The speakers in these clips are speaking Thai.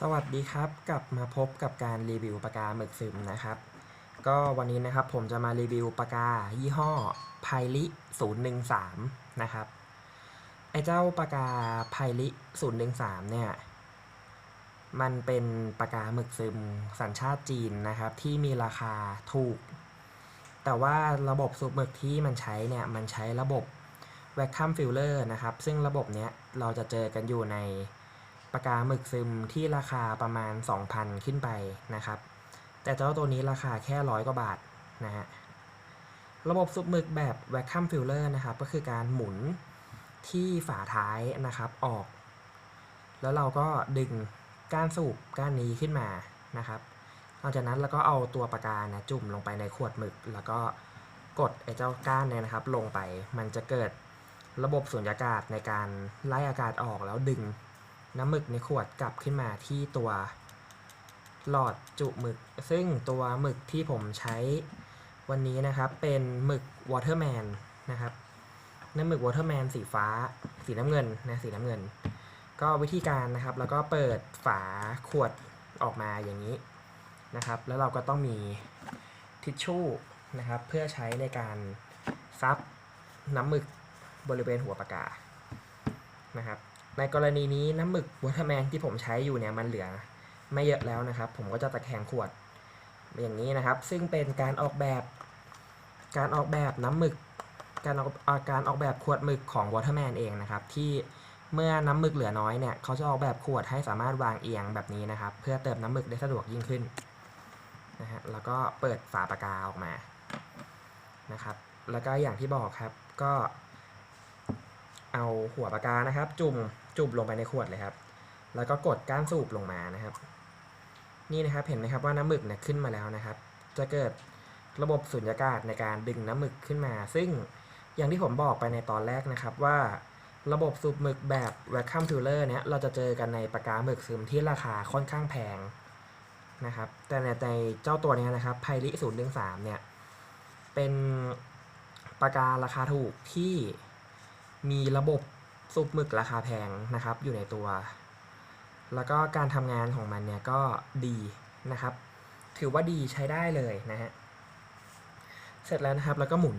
สวัสดีครับ กลับมาพบกับการรีวิวปากกาหมึกซึมนะครับ ก็วันนี้นะครับผมจะมารีวิวปากกายี่ห้อไพลิ013 นะครับ ไอเจ้าปากกาไพลิ013 เนี่ย มันเป็นปากกาหมึกซึมสัญชาติจีนนะครับ ที่มีราคาถูก แต่ว่าระบบสูบหมึกที่มันใช้เนี่ย มันใช้ระบบ vacuum filler นะครับ ซึ่งระบบเนี้ยเราจะเจอกันอยู่ใน ปากกาหมึกซึมที่ราคาประมาณ 2,000 ขึ้นไปนะครับ แต่เจ้าตัวนี้ราคาแค่ร้อยกว่าบาทนะฮะระบบสูบหมึกแบบ vacuum filler นะครับ ก็คือการหมุนที่ฝาท้ายนะครับออก แล้วเราก็ดึงก้านสูบก้านนี้ขึ้นมานะครับหลังจากนั้นเราก็เอาตัวปากกานี่ยจุ่มลงไปในขวดหมึก แล้วก็กดไอ้เจ้าก้านเนี่ยนะครับ ลงไปมันจะเกิดระบบสูญญากาศในการไล่อากาศออกแล้วดึง น้ำหมึกในขวดกลับขึ้นมาที่ตัวหลอดจุหมึก ซึ่งตัวหมึกที่ผมใช้วันนี้นะครับ เป็นหมึกวอเตอร์แมนนะครับน้ำหมึกวอเตอร์แมนสีฟ้า สีน้ำเงินนะสีน้ำเงิน ก็วิธีการนะครับ แล้วก็เปิดฝาขวดออกมาอย่างนี้นะครับ แล้วเราก็ต้องมีทิชชู่นะครับ เพื่อใช้ในการซับน้ำหมึกบริเวณหัวปากกานะครับ ในกรณีนี้น้ำหมึกวอเตอร์แมนที่ผมใช้อยู่เนี่ยมันเหลือไม่เยอะแล้วนะครับ ผมก็จะตะแคงขวดอย่างนี้นะครับ ซึ่งเป็นการออกแบบการออกแบบน้ำหมึก การออกอาการออกแบบขวดหมึกของวอเตอร์แมนเองนะครับ ที่เมื่อน้ำหมึกเหลือน้อยเนี่ยเขาจะออกแบบขวดให้สามารถวางเอียงแบบนี้นะครับ เพื่อเติมน้ำหมึกได้สะดวกยิ่งขึ้นนะฮะแล้วก็เปิดฝาปากกาออกมานะครับ แล้วก็อย่างที่บอกครับก็เอาหัวปากกานะครับ จุ่ม จุ่มลงไปในขวดเลยครับ แล้วก็กดก้านสูบลงมานะครับ นี่นะครับเห็นไหมครับว่าน้ำหมึกเนี่ยขึ้นมาแล้วนะครับ จะเกิดระบบสุญญากาศในการดึงน้ำหมึกขึ้นมา ซึ่งอย่างที่ผมบอกไปในตอนแรกนะครับว่าระบบสูบหมึกแบบ vacuum filler เนี่ยเราจะเจอกันในปากกาหมึกซึมที่ราคาค่อนข้างแพงนะครับ แต่ในในเจ้าตัวนี้นะครับไพลิ0 1 3เนี่ย เป็นปากการาคาถูกที่มีระบบ สูบหมึกราคาแพงนะครับ อยู่ในตัว แล้วก็การทำงานของมันเนี่ยก็ดีนะครับ ถือว่าดีใช้ได้เลยนะฮะเสร็จแล้วนะครับแล้วก็หมุน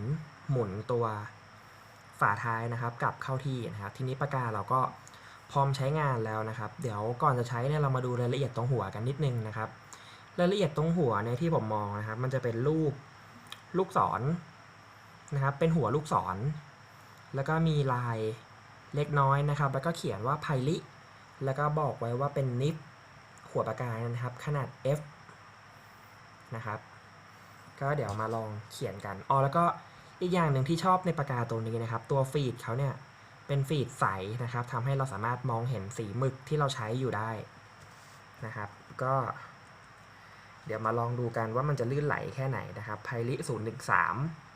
หมุนตัวฝาท้ายนะครับกลับเข้าที่นะครับ ทีนี้ปากกาเราก็พร้อมใช้งานแล้วนะครับ เดี๋ยวก่อนจะใช้เนี่ยเรามาดูรายละเอียดตรงหัวกันนิดนึงนะครับ รายละเอียดตรงหัวเนี่ยที่ผมมองนะครับ มันจะเป็นรูปลูกศรนะครับ เป็นหัวลูกศร แล้วก็มีลาย เล็กน้อยนะครับ แล้วก็เขียนว่าไพลิแล้วก็บอกไว้ว่าเป็นนิฟหัวปากกานะครับ ขนาด F นะครับ ก็เดี๋ยวมาลองเขียนกันอ๋อแล้วก็อีกอย่างหนึ่งที่ชอบในปากกาตัวนี้นะครับ ตัวฟีดเขาเนี่ยเป็นฟีดใสนะครับทำให้เราสามารถมองเห็นสีหมึกที่เราใช้อยู่ได้นะครับ ก็ เดี๋ยวมาลองดูกันว่ามันจะลื่นไหลแค่ไหนนะครับไพลิ013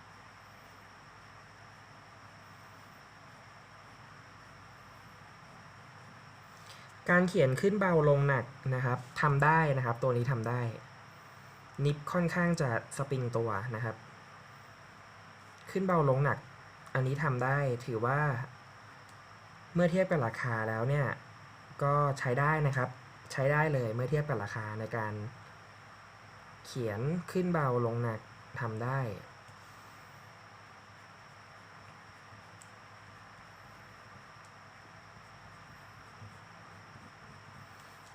การเขียนขึ้นเบาลงหนักนะครับทำได้นะครับ ตัวนี้ทำได้ นิบค่อนข้างจะสปริงตัวนะครับ ขึ้นเบาลงหนัก อันนี้ทำได้ถือว่า เมื่อเทียบกับราคาแล้วเนี่ย ก็ใช้ได้นะครับ ใช้ได้เลยเมื่อเทียบกับราคาในการ เขียนขึ้นเบาลงหนักทำได้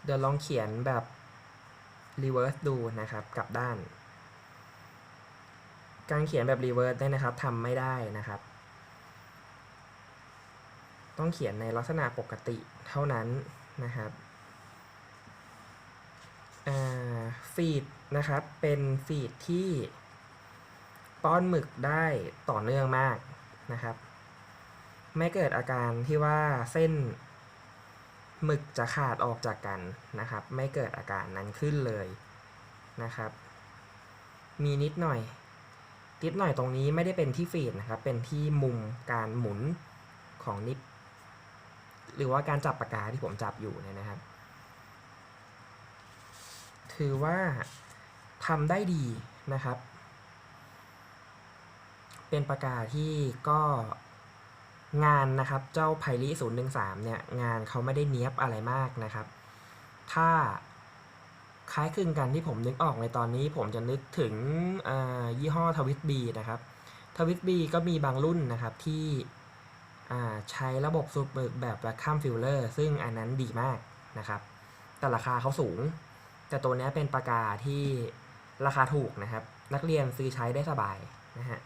เดี๋ยวลองเขียนแบบ reverse ดูนะครับกลับด้าน การเขียนแบบ reverse เนี่ยนะครับทำไม่ได้นะครับ ต้องเขียนในลักษณะปกติเท่านั้นนะครับฟีดนะครับเป็นฟีดที่ป้อนหมึกได้ต่อเนื่องมากนะครับ ไม่เกิดอาการที่ว่าเส้น หมึกจะขาดออกจากกันนะครับ ไม่เกิดอาการนั้นขึ้นเลยนะครับ มีนิดหน่อย นิดหน่อยตรงนี้ไม่ได้เป็นที่ฟีดนะครับ เป็นที่มุมการหมุนของนิบหรือว่าการจับปากกาที่ผมจับอยู่เนี่ยนะครับ ถือว่าทำได้ดีนะครับ เป็นปากกาที่ก็ งานนะครับเจ้าไพลิ013เนี่ยงานเขาไม่ได้เนี้ยบอะไรมากนะครับ ถ้าคล้ายคลึงกันที่ผมนึกออกในตอนนี้ผมจะนึกถึงยี่ห้อทวิตบีนะครับทวิตบีก็มีบางรุ่นนะครับที่ใช้ระบบสูบหมึกแบบ vacuum filler ซึ่งอันนั้นดีมากนะครับ แต่ราคาเขาสูง แต่ตัวนี้เป็นปากกาที่ราคาถูกนะครับ นักเรียนซื้อใช้ได้สบายนะฮะ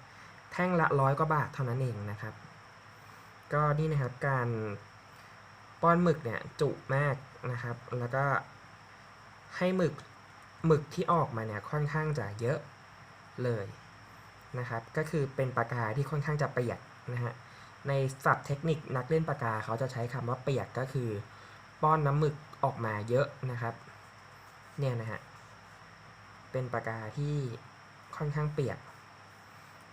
แท่งละร้อยกว่าบาทเท่านั้นเองนะครับ ก็นี่นะครับการป้อนหมึกเนี่ยจุมากนะครับ แล้วก็ให้หมึกหมึกที่ออกมาเนี่ยค่อนข้างจะเยอะเลยนะครับ ก็คือเป็นปากกาที่ค่อนข้างจะเปียกนะฮะในศัพท์เทคนิคนักเล่นปากกาเขาจะใช้คำว่าเปียกก็คือ ป้อนน้ำหมึกออกมาเยอะนะครับ เนี่ยนะฮะเป็นปากกาที่ค่อนข้างเปียก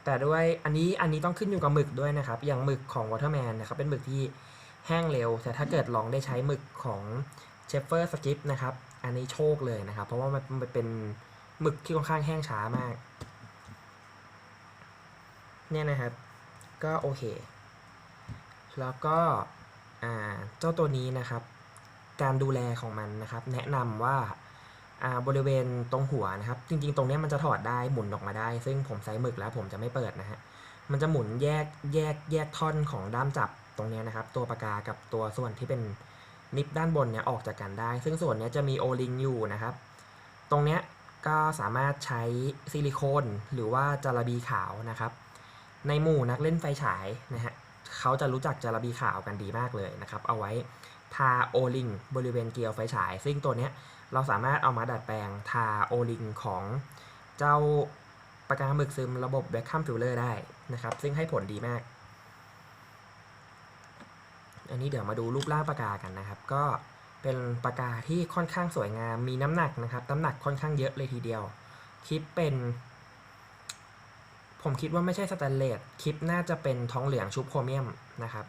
แต่ด้วยอันนี้อันนี้ต้องขึ้นอยู่กับหมึกด้วยนะครับ อย่างหมึกของวอเ e อร์แมนนะครับเป็นหมึกที่แห้งเร็ว แต่ถ้าเกิดลองได้ใช้หมึกของเชฟเฟอร์สกิปนะครับอันนี้โชคเลยนะครับ เพราะว่ามันเป็นหมึกที่ค่อนข้างแห้งช้ามาก เนี่ยนะครับ ก็โอเค แล้วก็เจ้าตัวนี้นะครับ การดูแลของมันนะครับ แนะนำว่า บริเวณตรงหัวนะครับ จริง ๆ ตรงนี้มันจะถอดได้หมุนออกมาได้ ซึ่งผมใช้หมึกแล้วผมจะไม่เปิดนะฮะมันจะหมุนแยกแยกแยกท่อนของด้ามจับตรงนี้นะครับ ตัวปากกากับตัวส่วนที่เป็นนิบด้านบนเนี่ยออกจากกันได้ ซึ่งส่วนนี้จะมีโอลิงอยู่นะครับ ตรงเนี้ยก็สามารถใช้ซิลิโคนหรือว่าจาระบีขาวนะครับ ในหมู่นักเล่นไฟฉายนะฮะเขาจะรู้จักจาระบีขาวกันดีมากเลยนะครับ เอาไว้ทาโอลิงบริเวณเกลียวไฟฉาย ซึ่งตัวเนี้ย เราสามารถเอามาดัดแปลงทาโอลิงของเจ้าปากกาหมึกซึมระบบ Vacuum Filler ได้นะครับ ซึ่งให้ผลดีมาก อันนี้เดี๋ยวมาดูรูปร่างปากกากันนะครับ ก็เป็นปากกาที่ค่อนข้างสวยงาม มีน้ำหนักนะครับ น้ำหนักค่อนข้างเยอะเลยทีเดียวคิดเป็น ผมคิดว่าไม่ใช่สแตนเลส คลิปน่าจะเป็นทองเหลืองชุบโครเมียมนะครับ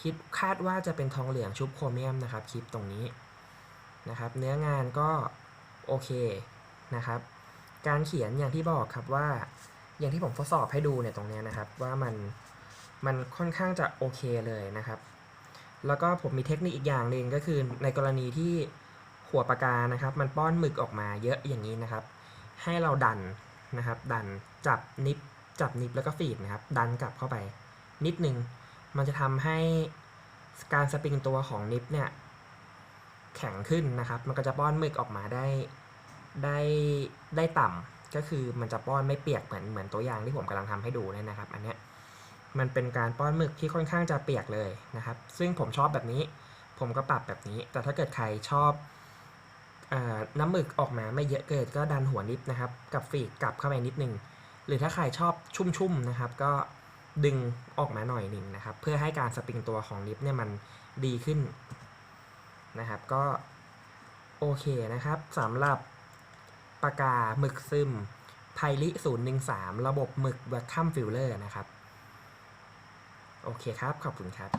คิดคาดว่าจะเป็นทองเหลืองชุบโครเมียมนะครับ คลิปตรงนี้ นะครับ เนื้องานก็โอเคนะครับ การเขียนอย่างที่บอกครับว่า อย่างที่ผมทดสอบให้ดูเนี่ยตรงเนี้ยนะครับ ว่ามันมันค่อนข้างจะโอเคเลยนะครับ แล้วก็ผมมีเทคนิคอีกอย่างหนึ่งก็คือในกรณีที่หัวปากกานะครับ มันป้อนหมึกออกมาเยอะอย่างนี้นะครับ ให้เราดันนะครับ ดันจับนิบจับนิบแล้วก็ฟีดนะครับ ดันกลับเข้าไป นิดนึงมันจะทำให้การสปริงตัวของนิบเนี่ย แข็งขึ้นนะครับ มันก็จะป้อนหมึกออกมาได้ได้ได้ต่ำก็คือมันจะป้อนไม่เปียกเหมือนเหมือนตัวอย่างที่ผมกำลังทำให้ดูเนี่ยนะครับ อันเนี้ยมันเป็นการป้อนหมึกที่ค่อนข้างจะเปียกเลยนะครับ ซึ่งผมชอบแบบนี้ ผมก็ปรับแบบนี้ แต่ถ้าเกิดใครชอบอน้ำหมึกออกมาไม่เยอะเกินก็ดันหัวนิดนะครับ กับฟีกกลับเข้าไปนิดนึง หรือถ้าใครชอบชุ่มๆนะครับ ก็ดึงออกมาหน่อยหนึ่งนะครับ เพื่อให้การสปริงตัวของนิบเนี่ยมันดีขึ้น นะครับ ก็โอเคนะครับสำหรับปากกาหมึกซึมไพลิ013 ระบบหมึกแวคคัมฟิลเลอร์นะครับ โอเคครับ ขอบคุณครับ